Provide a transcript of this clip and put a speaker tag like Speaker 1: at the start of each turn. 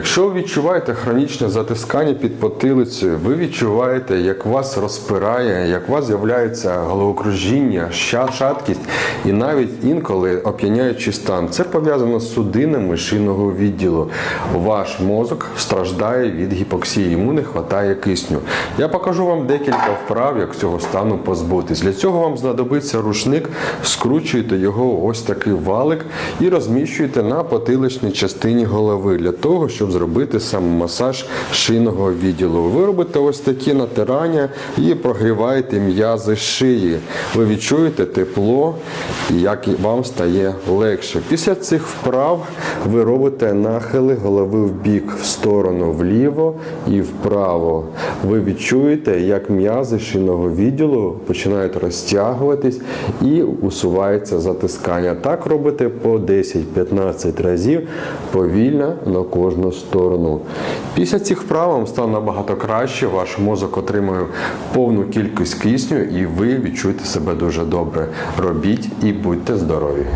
Speaker 1: Якщо ви відчуваєте хронічне затискання під потилицею, ви відчуваєте, як вас розпирає, як у вас з'являється головокружіння, шаткість і навіть інколи оп'яняючий стан. Це пов'язано з судинами шийного відділу. Ваш мозок страждає від гіпоксії, йому не вистачає кисню. Я покажу вам декілька вправ, як цього стану позбутись. Для цього вам знадобиться рушник, скручуєте його ось такий валик і розміщуєте на потиличній частині голови для того, щоб зробити самомасаж шийного відділу. Ви робите ось такі натирання і прогріваєте м'язи шиї. Ви відчуєте тепло, як вам стає легше. Після цих вправ ви робите нахили голови в бік, в сторону вліво і вправо. Ви відчуєте, як м'язи шийного відділу починають розтягуватись і усувається затискання. Так робите по 10-15 разів повільно на кожну сторону. Після цих вправ вам набагато краще, ваш мозок отримує повну кількість кисню і ви відчуєте себе дуже добре. Робіть і будьте здорові!